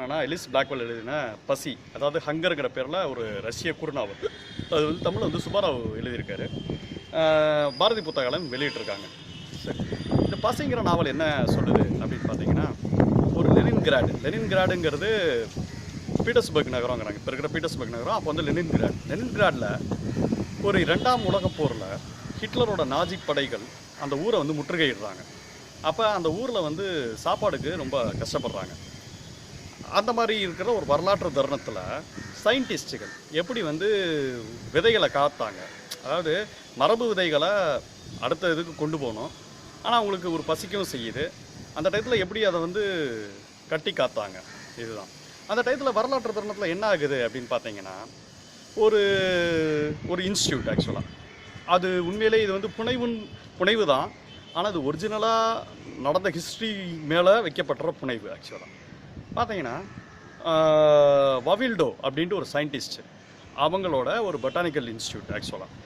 என்னென்னா Ellis Blackwell எழுதின பசி அதாவது ஹங்கருங்கிற பேரில் ஒரு ரஷ்ய குறுநாவல் அது வந்து தமிழ் வந்து சுபாராவ் எழுதியிருக்காரு. பாரதி புத்தகாலம் வெளியிட்டிருக்காங்க. சரி. இந்த பசிங்கிற நாவல் என்ன சொல்லுது அப்படின்னு பார்த்தீங்கன்னா ஒரு லெனின் கிராடு லெனின் கிராடுங்கிறது பீட்டர்ஸ்பர்க் நகரங்கிறாங்க இப்போ இருக்கிற பீட்டர்ஸ்பர்க் நகரம் அப்போ வந்து லெனின் கிராட் லெனின் கிராடில் ஒரு இரண்டாம் உலகப் போரில் ஹிட்லரோட நாஜி படைகள் அந்த ஊரை வந்து முற்றுகையிடுறாங்க. அப்போ அந்த ஊரில் வந்து சாப்பாடுக்கு ரொம்ப கஷ்டப்படுறாங்க. அந்த மாதிரி இருக்கிற ஒரு வரலாற்று தருணத்தில் சயின்டிஸ்ட்டுகள் எப்படி வந்து விதைகளை காத்தாங்க? அதாவது மரபு விதைகளை அடுத்த இதுக்கு கொண்டு போகணும். ஆனால் அவங்களுக்கு ஒரு பசிக்கவும் செய்யுது. அந்த டயத்தில் எப்படி அதை வந்து கட்டி காத்தாங்க? இதுதான். அந்த டயத்தில் வரலாற்று தருணத்தில் என்ன ஆகுது அப்படின்னு பார்த்தீங்கன்னா ஒரு ஒரு இன்ஸ்டியூட் ஆக்சுவலாக அது உண்மையிலே இது வந்து புனைவுன் புனைவு தான். ஆனால் அது ஒரிஜினலாக நடந்த ஹிஸ்ட்ரி மேலே வைக்கப்பட்ட புனைவு ஆக்சுவலாக பார்த்தீங்கன்னா வவில்டோ அப்படின்ட்டு ஒரு சயின்டிஸ்ட் அவங்களோட ஒரு பொட்டானிக்கல் இன்ஸ்டியூட் ஆக்சுவலாக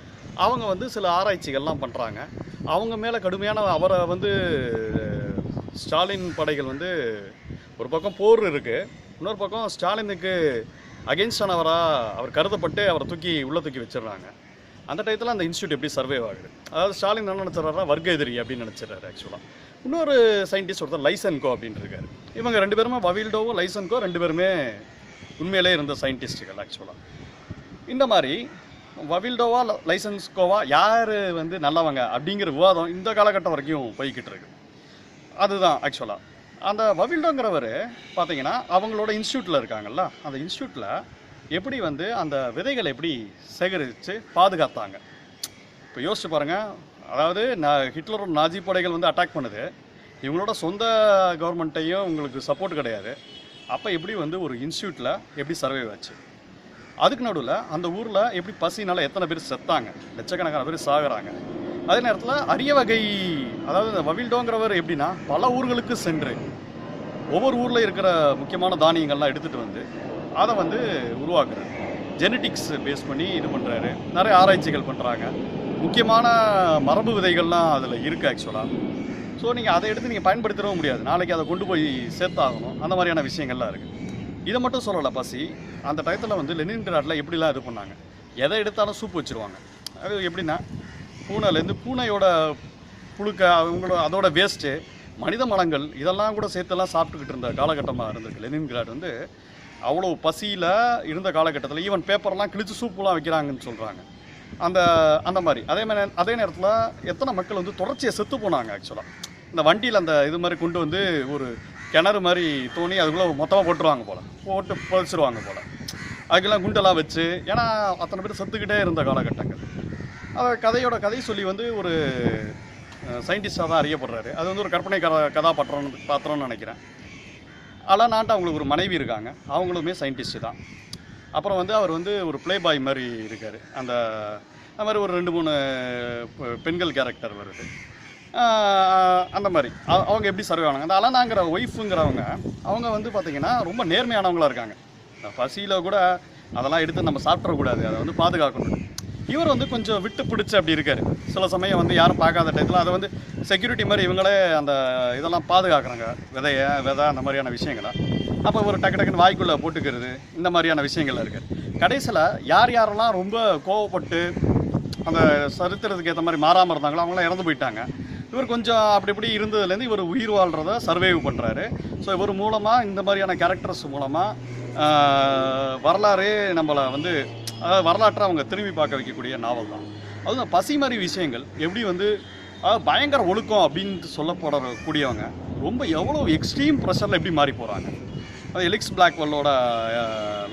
அவங்க வந்து சில ஆராய்ச்சிகள்லாம் பண்ணுறாங்க அவங்க மேலே கடுமையான அவரை வந்து ஸ்டாலின் படைகள் வந்து ஒரு பக்கம் போர் இருக்குது இன்னொரு பக்கம் ஸ்டாலினுக்கு அகெயின்ஸ்டானவராக அவர் கருதப்பட்டு அவரை தூக்கி உள்ளே தூக்கி வச்சிடுறாங்க. அந்த டயத்தில் அந்த இன்ஸ்டியூட் எப்படி சர்வே ஆகுது? அதாவது ஸ்டாலின் என்ன நினச்சிடறாருனா வர்க்க எதிரி அப்படின்னு நினச்சிடறாரு ஆக்சுவலாக இன்னொரு சயின்டிஸ்ட் ஒருத்தர் லைசன்கோ அப்படின்னு இருக்காரு. இவங்க ரெண்டு பேருமே வவில்டோவோ லைசன்கோ ரெண்டு பேருமே உண்மையிலே இருந்த சயின்டிஸ்ட்டுகள் ஆக்சுவலாக இந்த மாதிரி வவில்டோவா லைசன்ஸ்கோவா யார் வந்து நல்லவங்க அப்படிங்கிற விவாதம் இந்த காலகட்டம் வரைக்கும் போய்கிட்டு இருக்கு. அதுதான் ஆக்சுவலாக அந்த வவில்டோங்கிறவர் பார்த்தீங்கன்னா அவங்களோட இன்ஸ்டியூட்டில் இருக்காங்கல்ல அந்த இன்ஸ்டியூட்டில் எப்படி வந்து அந்த விதைகளை எப்படி சேகரித்து பாதுகாத்தாங்க? இப்போ யோசிச்சு பாருங்கள் அதாவது நான் ஹிட்லரோட நாஜி படைகள் வந்து அட்டாக் பண்ணுது. இவங்களோட சொந்த கவர்மெண்ட்டையும் உங்களுக்கு சப்போர்ட் கிடையாது. அப்போ எப்படி வந்து ஒரு இன்ஸ்டியூட்டில் எப்படி சர்வே ஆச்சு அதுக்கு நடுவில் அந்த ஊரில் எப்படி பசினால் எத்தனை பேர் செத்தாங்க? லட்சக்கணக்கான பேர் சாகுறாங்க. அதே நேரத்தில் அரிய வகை அதாவது இந்த வவில்டோங்கிறவர் எப்படின்னா பல ஊர்களுக்கு சென்று ஒவ்வொரு ஊரில் இருக்கிற முக்கியமான தானியங்கள்லாம் எடுத்துகிட்டு வந்து அதை வந்து உருவாக்குறாரு ஜெனட்டிக்ஸ் பேஸ் பண்ணி இது பண்ணுறாரு நிறைய ஆராய்ச்சிகள் பண்ணுறாங்க முக்கியமான மரபு விதைகள்லாம் அதில் இருக்குது ஆக்சுவலாக ஸோ நீங்கள் அதை எடுத்து நீங்கள் பயன்படுத்தவும் முடியாது. நாளைக்கு அதை கொண்டு போய் சேர்த்தாகணும். அந்த மாதிரியான விஷயங்கள்லாம் இருக்குது இதை மட்டும் சொல்லலை பசி. அந்த டயத்தில் வந்து லெனின் கிராடில் எப்படிலாம் இது பண்ணாங்க? எதை எடுத்தாலும் சூப் வச்சுருவாங்க. அது எப்படின்னா பூனைலேருந்து பூனையோட புழுக்க அவங்களோட அதோட வேஸ்ட்டு மனித மலங்கள் இதெல்லாம் கூட சேர்த்தெல்லாம் சாப்பிட்டுக்கிட்டு இருந்த காலகட்டமாக இருந்திருக்கு. லெனின் கிராட் வந்து அவ்வளோ பசியில் இருந்த காலகட்டத்தில் ஈவன் பேப்பர்லாம் கிழிச்சு சூப்புலாம் வைக்கிறாங்கன்னு சொல்கிறாங்க அந்த அந்த மாதிரி. அதே மாதிரி அதே நேரத்தில் எத்தனை மக்கள் வந்து தொடர்ச்சியாக செத்து போனாங்க ஆக்சுவலாக இந்த வண்டியில் அந்த இது மாதிரி கொண்டு வந்து ஒரு கிணறு மாதிரி தோணி அதுக்குள்ளே மொத்தமாக போட்டுருவாங்க போல். போட்டு புதைச்சிருவாங்க போல். அதுக்கெல்லாம் குண்டெல்லாம் வச்சு ஏன்னா அத்தனை பேர் செத்துக்கிட்டே இருந்த காலகட்டங்கள். அதை கதையோட கதை சொல்லி வந்து ஒரு சயின்டிஸ்டாக தான் அறியப்படுறாரு. அது வந்து ஒரு கற்பனை கதா கதாபாத்திரம் பாத்திரம்னு நினைக்கிறேன். ஆனால் நான்ட்டு அவங்களுக்கு ஒரு மனைவி இருக்காங்க. அவங்களுமே சயின்டிஸ்ட்டு தான். அப்புறம் வந்து அவர் வந்து ஒரு ப்ளே பாய் மாதிரி இருக்கார். அந்த அந்த மாதிரி ஒரு ரெண்டு மூணு பெண்கள் கேரக்டர் வருது. அந்த மாதிரி. அவங்க எப்படி சர்வே ஆனாங்க? அந்த அலனாங்கிற ஒய்ஃபுங்கிறவங்க அவங்க வந்து பார்த்திங்கன்னா ரொம்ப நேர்மையானவங்களா இருக்காங்க. பசியில் கூட அதெல்லாம் எடுத்து நம்ம சாப்பிட்றக்கூடாது அதை வந்து பாதுகாக்கணும். இவர் வந்து கொஞ்சம் விட்டு பிடிச்சி அப்படி இருக்காரு. சில சமயம் வந்து யாரும் பார்க்காத டயத்தில் அதை வந்து செக்யூரிட்டி மாதிரி இவங்களே அந்த இதெல்லாம் பாதுகாக்கிறாங்க. விதைய விதை அந்த மாதிரியான விஷயங்களை. அப்போ ஒரு டக்கு டக்குன்னு வாய்க்குள்ளே போட்டுக்கிறது இந்த மாதிரியான விஷயங்கள்லாம் இருக்குது கடைசியில் யார் யாரெல்லாம் ரொம்ப கோவப்பட்டு அந்த சரித்திரத்துக்கு ஏற்ற மாதிரி மாறாமல் இருந்தாங்களோ அவங்களாம் இறந்து போயிட்டாங்க. இவர் கொஞ்சம் அப்படி இப்படி இருந்ததுலேருந்து இவர் உயிர் வாழ்கிறத சர்வைவ் பண்ணுறாரு ஸோ இவர் மூலமாக இந்த மாதிரியான கேரக்டர்ஸ் மூலமாக வரலாறே நம்மளை வந்து அதாவது வரலாற்றை அவங்க திரும்பி பார்க்க வைக்கக்கூடிய நாவல் தான். அதுவும் பசி மாதிரி விஷயங்கள் எப்படி வந்து அதாவது பயங்கர ஒழுக்கம் அப்படின்னு சொல்லப்படக்கூடியவங்க ரொம்ப எவ்வளோ எக்ஸ்ட்ரீம் ப்ரெஷரில் எப்படி மாறி போகிறாங்க அது எலிக்ஸ் பிளாக்வெல்லோட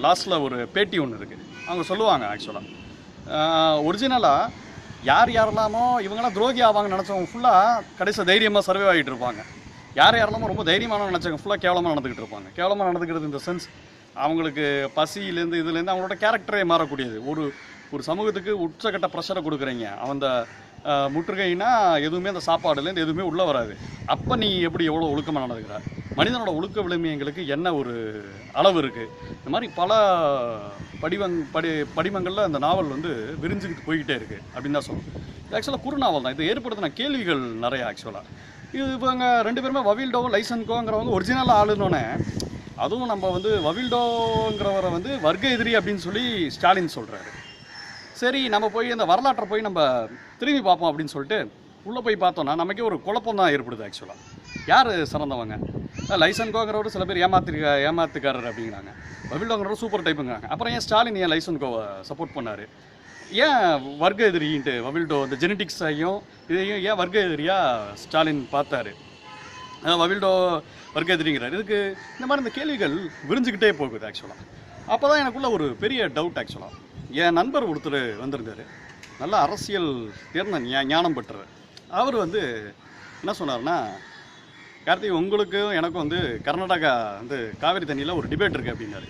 லாஸ்ட்டில் ஒரு பேட்டி ஒன்று இருக்குது அவங்க சொல்லுவாங்க ஆக்சுவலாக ஒரிஜினலாக யார் யாரெல்லாமோ இவங்கெல்லாம் துரோகி ஆவாங்கன்னு நினச்சவங்க ஃபுல்லாக கடைசி தைரியமாக சர்வே ஆகிட்டு இருப்பாங்க. யார் யாரெல்லாமோ ரொம்ப தைரியமான நினச்சவங்க ஃபுல்லாக கேவலமாக நடந்துக்கிட்டு இருப்பாங்க. கேவலமாக நடந்துக்கிறது இந்த சென்ஸ் அவங்களுக்கு பசியிலேருந்து இதுலேருந்து அவங்களோட கேரக்டரே மாறக்கூடியது. ஒரு ஒரு சமூகத்துக்கு உச்சக்கட்ட ப்ரெஷரை கொடுக்குறீங்க. அந்த முற்றுகைனா எதுவுமே அந்த சாப்பாடுலேருந்து எதுவுமே உள்ளே வராது. அப்போ நீ எப்படி எவ்வளோ ஒழுக்கமாக நடந்துக்கிற? மனிதனோட ஒழுக்க விளிமையங்களுக்கு என்ன ஒரு அளவு இருக்குது இந்த மாதிரி பல படிவங் படி படிமங்களில் அந்த நாவல் வந்து விரிஞ்சுக்கிட்டு போய்கிட்டே இருக்குது அப்படின்னு தான் சொல்லணும். இது ஆக்சுவலாக குறுநாவல் தான். இது ஏற்படுத்தின கேள்விகள் நிறையா ஆக்சுவலாக இது இவங்க ரெண்டு பேருமே வவீல்டோ லைசன்கோங்கிறவங்க ஒரிஜினல் ஆளுனோடனே அதுவும் நம்ம வந்து வவில்டோங்கிறவரை வந்து வர்க்க எதிரி அப்படின்னு சொல்லி ஸ்டாலின் சொல்கிறாரு சரி நம்ம போய் அந்த வரலாற்றை போய் நம்ம திரும்பி பார்ப்போம் அப்படின்னு சொல்லிட்டு உள்ளே போய் பார்த்தோன்னா நமக்கே ஒரு குழப்பம் தான் ஏற்படுது ஆக்சுவலாக யார் சிறந்தவங்க? லைசன்கோங்கிறவர் சில பேர் ஏமாத்து ஏமாத்துக்காரர் அப்படிங்கிறாங்க. வவில்டோங்கிறவர் சூப்பர் டைப்புங்கிறாங்க அப்புறம் ஏன் ஸ்டாலின் ஏன் லைசன்கோவை சப்போர்ட் பண்ணார்? ஏன் வர்க்க எதிரின்ட்டு வவில்டோ இந்த ஜெனட்டிக்ஸையும் இதையும் ஏன் வர்க்க எதிரியாக ஸ்டாலின் பார்த்தாரு? வவில்டோ வர்க்கதிரிங்கிறார். இதுக்கு இந்த மாதிரி இந்த கேள்விகள் விரிஞ்சுக்கிட்டே போகுது ஆக்சுவலாக அப்போ தான் எனக்குள்ள ஒரு பெரிய டவுட் ஆக்சுவலாக என் நண்பர் ஒருத்தர் வந்திருந்தார். நல்ல அரசியல் தேர்ந்த ஞானம் பெற்றவர். அவர் வந்து என்ன சொன்னார்னா கார்த்திக் உங்களுக்கும் எனக்கும் வந்து கர்நாடகா வந்து காவிரி தண்ணியில் ஒரு டிபேட் இருக்குது அப்படின்னாரு.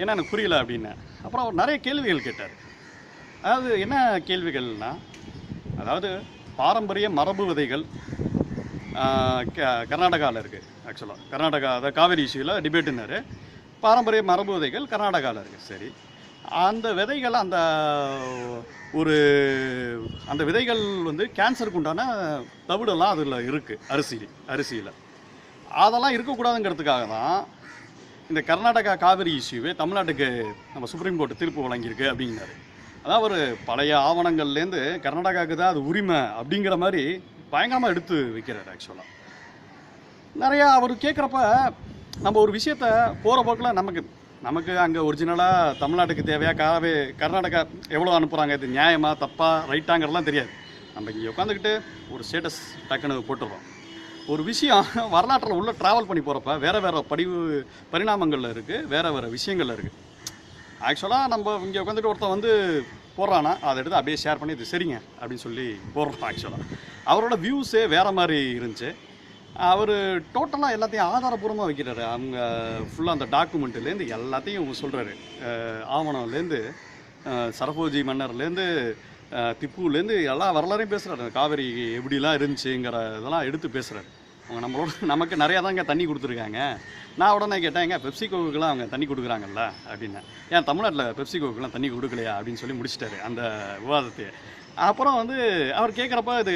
ஏன்னா எனக்கு புரியல அப்படின்னேன். அப்புறம் அவர் நிறைய கேள்விகள் கேட்டார். அதாவது என்ன கேள்விகள்னா அதாவது பாரம்பரிய மரபு விதைகள் கர்நாடகாவில் இருக்குது ஆக்சுவலாக கர்நாடகா அதாவது காவேரி இஷ்யூவில் டிபேட்டுனாரு பாரம்பரிய மரபு விதைகள் கர்நாடகாவில் இருக்குது சரி. அந்த விதைகள் அந்த ஒரு அந்த விதைகள் வந்து கேன்சருக்கு உண்டான தவிடெல்லாம் அதில் இருக்குது அரிசி அரிசியில். அதெல்லாம் இருக்கக்கூடாதுங்கிறதுக்காக தான் இந்த கர்நாடகா காவிரி இஷ்யூவே தமிழ்நாட்டுக்கு நம்ம சுப்ரீம் கோர்ட்டு தீர்ப்பு வழங்கியிருக்கு அப்படிங்கிறாரு அதான் ஒரு பழைய ஆவணங்கள்லேருந்து கர்நாடகாவுக்கு தான் அது உரிமை அப்படிங்கிற மாதிரி பயங்கரமாக எடுத்து வைக்கிறார் ஆக்சுவலாக நிறையா அவர் கேட்குறப்ப நம்ம ஒரு விஷயத்த போகிற போக்கில் நமக்கு நமக்கு அங்கே ஒரிஜினலாக தமிழ்நாட்டுக்கு தேவையாக காவே கர்நாடகா எவ்வளோ அனுப்புகிறாங்க இது நியாயமாக தப்பாக ரைட்டாங்கிறதுலாம் தெரியாது. நம்ம இங்கே உட்காந்துக்கிட்டு ஒரு ஸ்டேட்டஸ் டக்குன்னு போட்டுடுறோம் ஒரு விஷயம் வரலாற்றில் உள்ளே ட்ராவல் பண்ணி போகிறப்ப வேறு வேறு படிவு பரிணாமங்களில் இருக்குது வேறு வேறு விஷயங்கள் இருக்குது ஆக்சுவலாக நம்ம இங்கே உட்காந்துட்டு ஒருத்தன் வந்து போடுறானா அதை எடுத்து அப்படியே ஷேர் பண்ணி இது சரிங்க அப்படின்னு சொல்லி போடுறோம் ஆக்சுவலாக அவரோட வியூஸே வேறு மாதிரி இருந்துச்சு. அவர் டோட்டலாக எல்லாத்தையும் ஆதாரபூர்வமாக வைக்கிறாரு. அவங்க ஃபுல்லாக அந்த டாக்குமெண்ட்லேருந்து எல்லாத்தையும் சொல்கிறாரு ஆவணம்லேருந்து சரபோஜி மன்னர்லேருந்து திப்புலேருந்து எல்லா வரலாறையும் பேசுகிறாரு காவேரி எப்படிலாம் இருந்துச்சுங்கிற இதெல்லாம் எடுத்து பேசுகிறாரு அவங்க நம்மளோட நமக்கு நிறையா தாங்க தண்ணி கொடுத்துருக்காங்க. நான் உடனே கேட்டேன் எங்க பெப்சி கோவுக்குலாம் அவங்க தண்ணி கொடுக்குறாங்கல்ல? அப்படின்னு. ஏன் தமிழ்நாட்டில் பெப்சி கோவுக்குலாம் தண்ணி கொடுக்கலையா? அப்படின்னு சொல்லி முடிச்சிட்டாரு அந்த விவாதத்தை அப்புறம் வந்து அவர் கேட்குறப்ப இது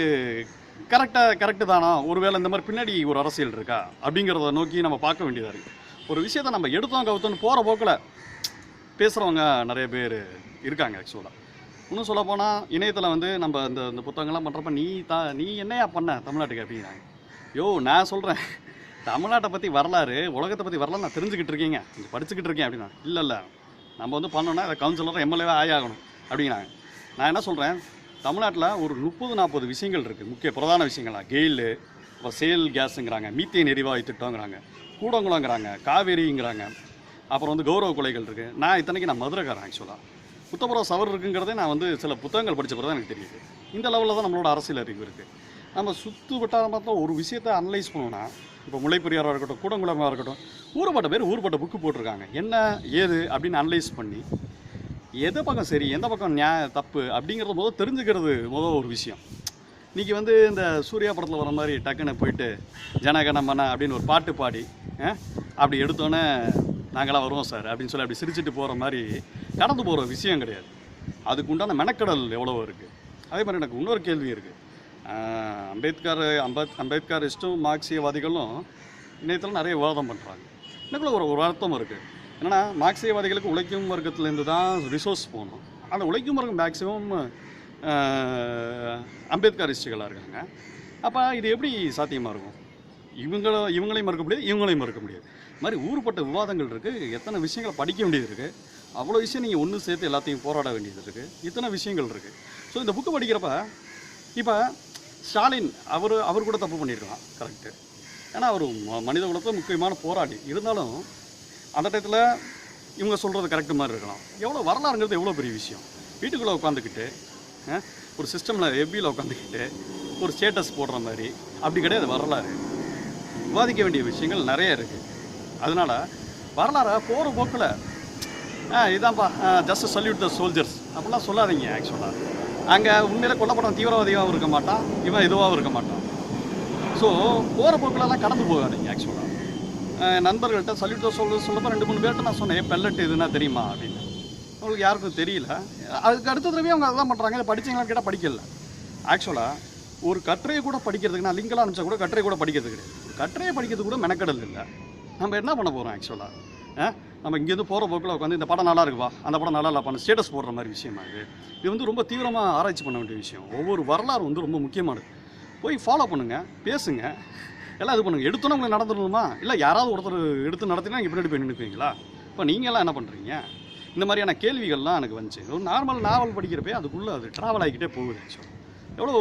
கரெக்டாக கரெக்டு தானா? ஒருவேளை இந்த மாதிரி பின்னாடி ஒரு அரசியல் இருக்கா? அப்படிங்கிறத நோக்கி நம்ம பார்க்க வேண்டியதாக இருக்குது ஒரு விஷயத்தை நம்ம எடுத்தோம் கவுத்தோன்னு போகிற போக்கில் பேசுகிறவங்க நிறைய பேர் இருக்காங்க ஆக்சுவலாக இன்னும் சொல்ல போனால் இணையத்தில் வந்து நம்ம இந்த இந்த புத்தகங்கள்லாம் பண்ணுறப்ப நீ தா நீ என்னையா பண்ண தமிழ்நாட்டுக்கு அப்படிங்கிறாங்க யோ நான் சொல்கிறேன் தமிழ்நாட்டை பற்றி வரலாறு உலகத்தை பற்றி வரலாறு நான் தெரிஞ்சுக்கிட்டு இருக்கீங்க. கொஞ்சம் படிச்சுக்கிட்டு இருக்கேன் அப்படின்னா. இல்லை இல்லை நம்ம வந்து பண்ணோன்னா அதை கவுன்சிலராக எம்எல்ஏவாக ஆயாகணும் அப்படிங்கிறாங்க நான் என்ன சொல்கிறேன் தமிழ்நாட்டில் ஒரு முப்பது நாற்பது விஷயங்கள் இருக்குது முக்கிய பிரதான விஷயங்களாக கெயிலு இப்போ சேல் கேஸுங்கிறாங்க மீத்தேன் எரிவாயு திட்டங்கிறாங்க கூடங்குளங்கிறாங்க காவேரிங்கிறாங்க அப்புறம் வந்து கௌரவ கொலைகள் இருக்குது நான் இத்தனைக்கு நான் மதுரைக்காரன் ஆக்சுவலாக புத்தபுரம் சவர் இருக்குங்கிறதே நான் வந்து சில புத்தகங்கள் படிச்ச பிறகு தான் எனக்கு தெரியுது. இந்த லெவலில் தான் நம்மளோட அரசியல் அறிவு இருக்குது நம்ம சுற்று வட்டாரமாக ஒரு விஷயத்தை அனலைஸ் பண்ணோன்னா இப்போ முல்லைப்பெரியாராக இருக்கட்டும் கூடங்குளமாக இருக்கட்டும் ஊர்பட்ட பேர் ஊர்பட்ட புக்கு போட்டிருக்காங்க. என்ன ஏது அப்படின்னு அனலைஸ் பண்ணி எந்த பக்கம் சரி எந்த பக்கம் நியாய தப்பு அப்படிங்கிறது முதல் தெரிஞ்சுக்கிறது முதல் ஒரு விஷயம். இன்றைக்கி வந்து இந்த சூர்யா படத்தில் வர மாதிரி டக்குன்னு போயிட்டு ஜனகணமன அப்படின்னு ஒரு பாட்டு பாடி அப்படி எடுத்தோன்னே நாங்களாம் வருவோம் சார் அப்படின்னு சொல்லி அப்படி சிரிச்சிட்டு போகிற மாதிரி கடந்து போகிற விஷயம் கிடையாது. அதுக்கு உண்டான மெனக்கடல் எவ்வளோ இருக்குது அதே மாதிரி எனக்கு இன்னொரு கேள்வி இருக்குது அம்பேத்கர் அம்பேத் அம்பேத்கரிஸ்ட்டும் மார்க்சியவாதிகளும் இணையத்தில் நிறைய விவாதம் பண்ணுறாங்க எனக்குள்ள ஒரு ஒரு அர்த்தம் இருக்குது என்னன்னா மார்க்சியவாதிகளுக்கு உழைக்கும் வர்க்கத்துலேருந்து தான் ரிசோர்ஸ் போகணும். அந்த உழைக்கும் வர்க்கம் மேக்ஸிமம் அம்பேத்கரிஸ்டுகளாக இருக்காங்க. அப்போ இது எப்படி சாத்தியமாக இருக்கும்? இவங்கள இவங்களையும் மறுக்க முடியாது இவங்களையும் மறுக்க முடியாது. மாதிரி ஊறுபட்ட விவாதங்கள் இருக்குது எத்தனை விஷயங்களை படிக்க வேண்டியது இருக்குது அவ்வளோ விஷயம் நீங்கள் ஒன்று சேர்த்து எல்லாத்தையும் போராட வேண்டியது இருக்குது இத்தனை விஷயங்கள் இருக்குது ஸோ இந்த புக்கு படிக்கிறப்ப இப்போ ஸ்டாலின் அவர் அவர் கூட தப்பு பண்ணியிருக்கலாம் கரெக்டு ஏன்னா அவர் ம- மனித குலத்தில் முக்கியமான போராடி இருந்தாலும் அந்த டயத்தில் இவங்க சொல்கிறது கரெக்டு மாதிரி இருக்கலாம் எவ்வளோ வரலாறுங்கிறது எவ்வளோ பெரிய விஷயம். வீட்டுக்குள்ளே உட்காந்துக்கிட்டு ஒரு சிஸ்டமில் எப்பியில் உட்காந்துக்கிட்டு ஒரு ஸ்டேட்டஸ் போடுற மாதிரி அப்படி கிடையாது வரலாறு. விவாதிக்க வேண்டிய விஷயங்கள் நிறைய இருக்குது அதனால் வரலாறை போகிற போக்கில் ஆ இதான்ப்பா ஜஸ்ட் சல்யூட் த சோல்ஜர்ஸ் அப்படிலாம் சொல்லாதீங்க ஆக்சுவலாக அங்கே உண்மையில் கொல்லப்படம் தீவிரவாதியாகவும் இருக்க மாட்டான் இவன் இதுவாகவும் இருக்க மாட்டான். ஸோ போகிற போக்கிலலாம் கடந்து போகாதீங்க ஆக்சுவலாக நண்பர்கள்ட்ட சல்யூட் த சோல்ஜர்ஸ் சொல்லப்போ ரெண்டு மூணு பேர்கிட்ட நான் சொன்னேன் பெல்லட் இதுனா தெரியுமா? அப்படின்னு. அவங்களுக்கு யாருக்கும் தெரியல. அதுக்கு அடுத்த தடவை அவங்க அதெல்லாம் பண்ணுறாங்க இதை படிச்சீங்களான்னு கேட்டால் படிக்கல. ஆக்சுவலாக ஒரு கட்டுரையை கூட படிக்கிறதுக்கு நான் லிங்கெல்லாம் அனுப்பிச்சா கூட கட்டுரை கூட படிக்கிறது கிடையாது. கட்டுரையை படிக்கிறது கூட மெனக்கடல் இல்லை. நம்ம என்ன பண்ண போகிறோம் ஆக்சுவலாக நம்ம இங்கேருந்து போகிற போக்கில் உட்காந்து இந்த படம் நல்லா இருக்குவா? அந்த படம் நல்லா இல்லைப்பான்னு ஸ்டேட்டஸ் போடுற மாதிரி விஷயமா இது. இது வந்து ரொம்ப தீவிரமாக ஆராய்ச்சி பண்ண வேண்டிய விஷயம். ஒவ்வொரு வரலாறு வந்து ரொம்ப முக்கியமானது. போய் ஃபாலோ பண்ணுங்க பேசுங்கள் எல்லாம் இது பண்ணுங்க. எடுத்தோன்னே உங்களுக்கு நடந்துடணுமா? இல்லை யாராவது ஒருத்தர் எடுத்து நடத்தினா இங்கே பின்னாடி போய் நினைப்பீங்களா இப்போ நீங்களாம் என்ன பண்ணுறீங்க இந்த மாதிரியான கேள்விகள்லாம் எனக்கு வந்துச்சு. ஒரு நார்மல் நாவல் படிக்கிறப்பே அதுக்குள்ளே அது ட்ராவல் ஆகிக்கிட்டே போகுது ஆக்சுவலாக எவ்வளோ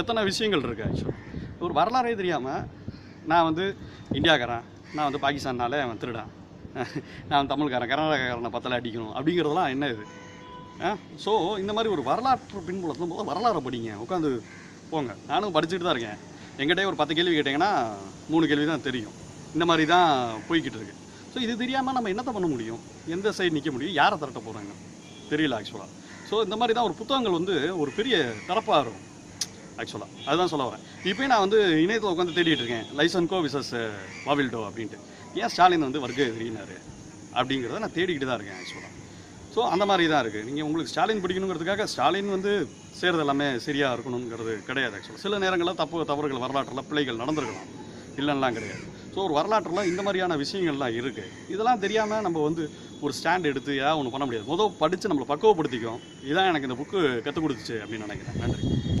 எத்தனை விஷயங்கள் இருக்குது ஆக்சுவலாக ஒரு வரலாறே தெரியாமல் நான் வந்து இந்தியாக்காரன் நான் வந்து பாகிஸ்தான்னாலே அவன் திருடான். நான் தமிழ்காரன் கர்நாடகாரனை பத்தலை அடிக்கணும். அப்படிங்கிறதெல்லாம் என்ன இது? ஸோ இந்த மாதிரி ஒரு வரலாற்று பின்புலத்தில் போது வரலாறை படிங்க. உட்காந்து போங்க. நானும் படிச்சுட்டு தான் இருக்கேன். எங்கிட்டே ஒரு பத்து கேள்வி கேட்டிங்கன்னா மூணு கேள்வி தான் தெரியும். இந்த மாதிரி தான் போய்கிட்டு இருக்கு. ஸோ இது தெரியாமல் நம்ம என்னத்தை பண்ண முடியும்? எந்த சைடு நிற்க முடியும்? யாரை திரட்ட போகிறாங்க தெரியல ஆக்சுவலாக ஸோ இந்த மாதிரி தான் ஒரு புத்தகங்கள் வந்து ஒரு பெரிய தரப்பாக இருக்கும் ஆக்சுவலாக அதுதான் சொல்ல வரேன். இப்போயும் நான் வந்து இணையத்தில் உட்காந்து தேடிட்டு இருக்கேன். லைசன்கோ விசஸ் வாவில்டோ அப்படின்ட்டு. ஏன் ஸ்டாலின் வந்து வர்க்க எதிரினாரு? அப்படிங்கிறத நான் தேடிக்கிட்டு தான் இருக்கேன் ஆக்சுவலாக ஸோ அந்த மாதிரி தான் இருக்குது நீங்கள் உங்களுக்கு ஸ்டாலின் பிடிக்கணுங்கிறதுக்காக ஸ்டாலின் வந்து செய்கிறது எல்லாமே சரியாக இருக்கணுங்கிறது கிடையாது ஆக்சுவலாக சில நேரங்களில் தப்பு தவறுகள் வரலாற்றில் பிள்ளைகள் நடந்திருக்கலாம். இல்லைன்னெலாம் கிடையாது. ஸோ ஒரு வரலாற்றில் இந்த மாதிரியான விஷயங்கள்லாம் இருக்குது இதெல்லாம் தெரியாமல் நம்ம வந்து ஒரு ஸ்டாண்ட் எடுத்து ஏதாவது ஒன்று பண்ண முடியாது. முதல் படித்து நம்மளை பக்குவப்படுத்திக்கும். இதான் எனக்கு இந்த புக்கு கற்றுக் கொடுத்துச்சு அப்படின்னு நினைக்கிறேன். நன்றி.